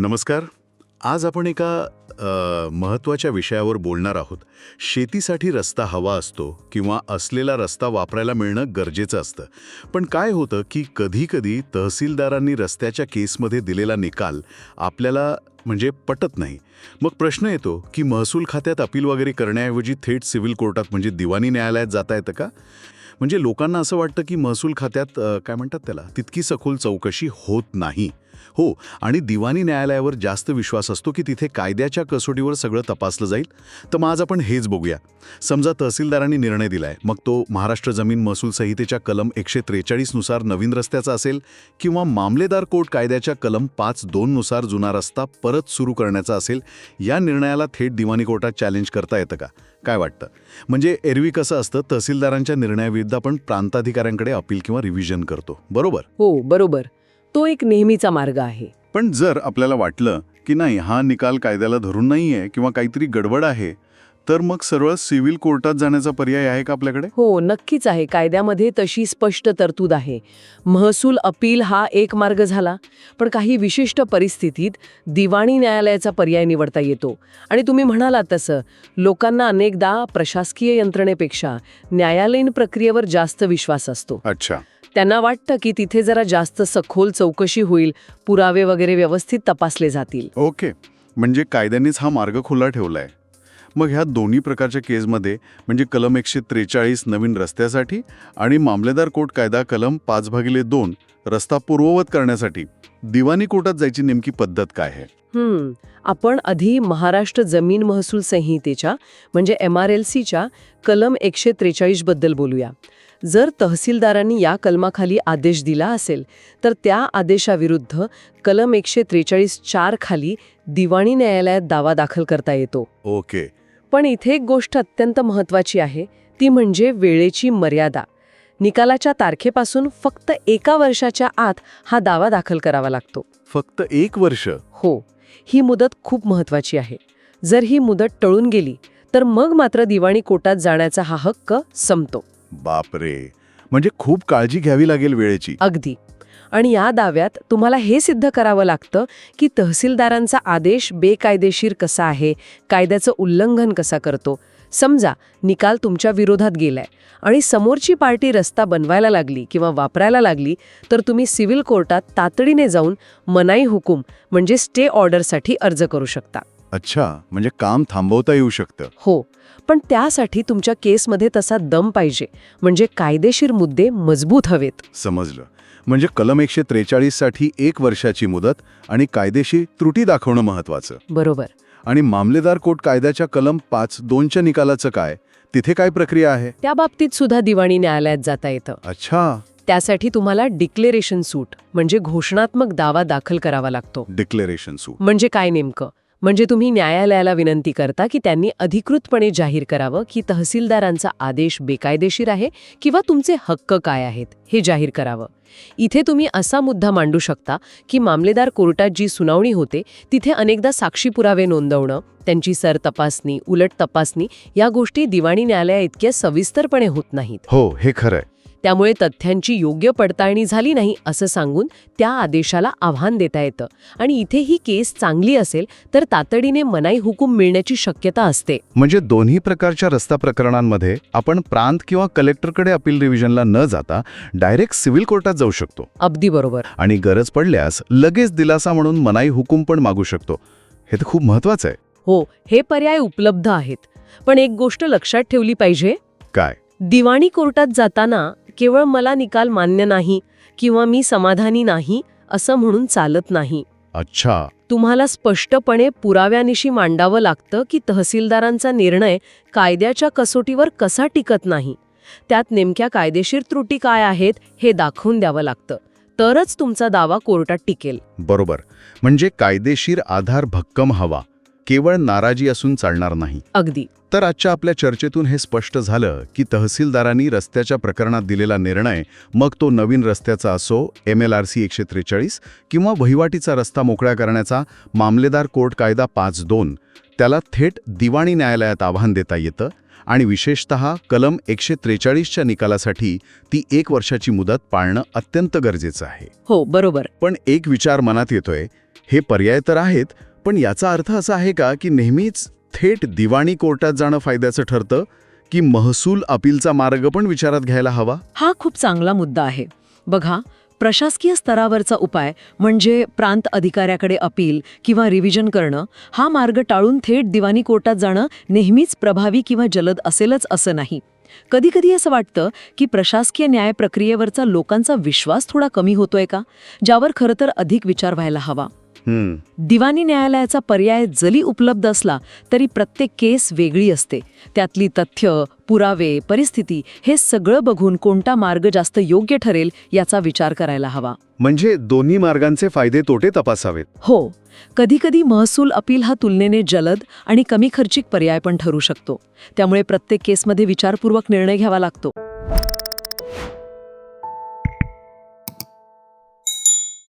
नमस्कार. आज आपण एका महत्त्वाच्या विषयावर बोलणार आहोत. शेतीसाठी रस्ता हवा असतो किंवा असलेला रस्ता वापरायला मिळणं गरजेचं असतं. पण काय होतं की कधीकधी तहसीलदारांनी रस्त्याच्या केसमध्ये दिलेला निकाल आपल्याला म्हणजे पटत नाही. मग प्रश्न येतो की महसूल खात्यात अपील वगैरे करण्याऐवजी थेट सिव्हिल कोर्टात म्हणजे दिवाणी न्यायालयात जाता येतं का? म्हणजे लोकांना असं वाटतं की महसूल खात्यात काय म्हणतात त्याला तितकी सखोल चौकशी होत नाही. हो आणि दिवाणी न्यायालयावर जास्त विश्वास असतो की तिथे कायद्याच्या कसोटीवर सगळं तपासलं जाईल? तर मग आज आपण हेच बघूया. समजा तहसीलदारांनी निर्णय दिलाय मग तो महाराष्ट्र जमीन महसूल संहितेच्या कलम एकशे त्रेचाळीसनुसार नवीन रस्त्याचा असेल किंवा मामलेदार कोर्ट कायद्याच्या कलम पाच दोननुसार जुना रस्ता परत सुरू करण्याचा असेल या निर्णयाला थेट दिवाणी कोर्टात चॅलेंज करता येतं का? काय वाटतं? म्हणजे एरवी कसं असतं? तहसीलदारांच्या निर्णयाविरुद्ध आपण प्रांताधिकाऱ्यांकडे अपील किंवा रिव्हिजन करतो. बरोबर? हो बरोबर. तो एक नेहमीचा मार्ग आहे. पण जर आपल्याला वाटलं की नाही हा निकाल कायद्याला धरून नाही आहे किंवा काहीतरी गडबड आहे तर मग सरळ सिव्हिल कोर्टात जाण्याचा पर्याय आहे का आपल्याकडे? हो नक्कीच आहे. कायद्यामध्ये तशी स्पष्ट तरतूद आहे. महसूल अपील हा एक मार्ग झाला पण काही विशिष्ट परिस्थितीत दिवाणी न्यायालयाचा पर्याय निवडता येतो. आणि तुम्ही म्हणालात तसं लोकांना अनेकदा प्रशासकीय यंत्रणेपेक्षा न्यायालयीन प्रक्रियेवर जास्त विश्वास असतो. अच्छा. त्यांना वाटतं की तिथे जरा जास्त सखोल चौकशी होईल पुरावे वगैरे व्यवस्थित तपासले जातील. ओके. म्हणजे कायद्यानेच हा मार्ग खुला ठेवलाय. मग ह्या दोन्ही प्रकारच्या केसमध्ये म्हणजे कलम एकशे त्रेचाळीस नवीन रस्त्यासाठी आणि मामलेदार कोर्ट कायदा कलम पाच भागिले दोन रस्ता पूर्ववत करण्यासाठी दिवाणी कोर्टात जायची नेमकी पद्धत काय आहे? हम्म. आपण आधी महाराष्ट्र जमीन महसूल संहितेच्या म्हणजे एम आर एल सीच्या कलम एकशे त्रेचाळीसबद्दल बोलूया. जर तहसीलदारांनी या कलमाखाली आदेश दिला असेल तर त्या आदेशाविरुद्ध कलम एकशे त्रेचाळीस चार खाली दिवाणी न्यायालयात दावा दाखल करता येतो. ओके. पण इथे एक गोष्ट अत्यंत महत्वाची आहे ती म्हणजे वेळेची मर्यादा. निकालाच्या तारखेपासून फक्त एका वर्षाच्या आत हा दावा दाखल करावा लागतो. फक्त एक वर्ष? हो. ही मुदत खूप महत्वाची आहे. जर ही मुदत टळून गेली तर मग मात्र दिवाणी कोर्टात जाण्याचा हा हक्क संपतो. बापरे. म्हणजे खूप काळजी घ्यावी लागेल वेळेची. अगदी. आणि या दाव्यात तुम्हाला हे सिद्ध करावं लागतं की तहसीलदारांचा आदेश बेकायदेशीर कसा आहे कायद्याचं उल्लंघन कसा करतो. समजा निकाल तुमच्या विरोधात गेलाय आणि समोरची पार्टी रस्ता बनवायला लागली किंवा वापरायला लागली तर तुम्ही सिव्हिल कोर्टात तातडीने जाऊन मनाई हुकूम म्हणजे स्टे ऑर्डरसाठी अर्ज करू शकता. अच्छा म्हणजे काम थांबवता येऊ शकतं. हो पण त्यासाठी तुमच्या केसमध्ये तसा दम पाहिजे. म्हणजे कायदेशीर मुद्दे मजबूत हवेत. समजलं. म्हणजे कलम एकशे त्रेचाळीससाठी एक वर्षाची मुदत आणि कायदेशीर त्रुटी दाखवणं महत्वाचं बरोबर. आणि मामलेदार कोर्ट कायद्याच्या कलम पाच दोनच्या निकालाचं काय? तिथे काय प्रक्रिया आहे? त्या बाबतीत सुद्धा दिवाणी न्यायालयात जाता येतं. अच्छा. त्यासाठी तुम्हाला डिक्लेरेशन सूट म्हणजे घोषणात्मक दावा दाखल करावा लागतो. डिक्लेरेशन सूट. म्हणजे काय नेमकं? म्हणजे तुम्ही न्यायालयाला विनंती करता की त्यांनी अधिकृतपणे जाहीर करावं की तहसीलदारांचा आदेश बेकायदेशीर आहे किंवा तुमचे हक्क काय आहेत हे जाहीर करावं. इथे तुम्ही असा मुद्दा मांडू शकता की मामलेदार कोर्टात जी सुनावणी होते तिथे अनेकदा साक्षी पुरावे नोंदवणं त्यांची सर तपासणी उलट तपासणी या गोष्टी दिवाणी न्यायालया इतक्या सविस्तरपणे होत नाहीत. हो हे खरंय. त्यामुळे तथ्यांची योग्य पडताळणी झाली नाही असं सांगून त्या आदेशाला आव्हान देता येतं. आणि इथे ही केस चांगली असेल तर तातडीने मनाई हुकूम मिळण्याची शक्यता असते. म्हणजे दोन्ही प्रकारच्या रस्ता प्रकरणांमध्ये आपण प्रांत किंवा कलेक्टरकडे अपील रिव्हिजनला न जाता डायरेक्ट सिव्हिल कोर्टात जाऊ शकतो. अगदी बरोबर. आणि गरज पडल्यास लगेच दिलासा म्हणून मनाई हुकूम पण मागू शकतो. हे तर खूप महत्वाचं आहे. हो हे पर्याय उपलब्ध आहेत. पण एक गोष्ट लक्षात ठेवली पाहिजे. काय? दिवाणी कोर्टात जाताना केवळ मला निकाल मान्य नाही किंवा मी समाधानी नाही असं म्हणून चालत नाही. अच्छा. तुम्हाला स्पष्टपणे पुराव्यानिशी मांडावं लागतं की तहसीलदारांचा निर्णय कायद्याच्या कसोटीवर कसा टिकत नाही. त्यात नेमक्या कायदेशीर त्रुटी काय आहेत हे दाखवून द्यावं लागतं. तरच तुमचा दावा कोर्टात टिकेल. बरोबर. म्हणजे कायदेशीर आधार भक्कम हवा. केवळ नाराजी असून चालणार नाही. अगदी. तर आजच्या आपल्या चर्चेतून हे स्पष्ट झालं की तहसीलदारांनी रस्त्याच्या प्रकरणात दिलेला निर्णय मग तो नवीन रस्त्याचा असो एम एल आर सी एकशे त्रेचाळीस किंवा वहिवाटीचा रस्ता मोकळा करण्याचा मामलेदार कोर्ट कायदा पाच दोन त्याला थेट दिवाणी न्यायालयात आव्हान देता येतं आणि विशेषत कलम एकशे त्रेचाळीसच्या निकालासाठी ती एक वर्षाची मुदत पाळणं अत्यंत गरजेचं आहे. हो बरोबर. पण एक विचार मनात येतोय हे पर्याय तर आहेत पण याचा अर्थ असा आहे का की नेहमीच थेट दिवाणी कोर्टात जाणं फायद्याचं ठरतं की महसूल अपीलचा मार्ग पण विचारात घ्यायला हवा? हा खूप चांगला मुद्दा आहे. बघा प्रशासकीय स्तरावरचा उपाय म्हणजे प्रांत अधिकाऱ्याकडे अपील किंवा रिव्हिजन करणं हा मार्ग टाळून थेट दिवाणी कोर्टात जाणं नेहमीच प्रभावी किंवा जलद असेलच असं नाही. कधीकधी असं वाटतं की प्रशासकीय न्याय प्रक्रियेवरचा लोकांचा विश्वास थोडा कमी होतोय का? ज्यावर खरं तर अधिक विचार व्हायला हवा. दिवाणी न्यायालयाचा पर्याय जरी उपलब्ध असला तरी प्रत्येक केस वेगळी असते. त्यातली तथ्य पुरावे परिस्थिती हे सगळं बघून कोणता मार्ग जास्त योग्य ठरेल याचा विचार करायला हवा. म्हणजे दोन्ही मार्गांचे फायदे तोटे तपासावेत. हो. कधीकधी महसूल अपील हा तुलनेने जलद आणि कमी खर्चिक पर्याय पण ठरू शकतो. त्यामुळे प्रत्येक केसमध्ये विचारपूर्वक निर्णय घ्यावा लागतो.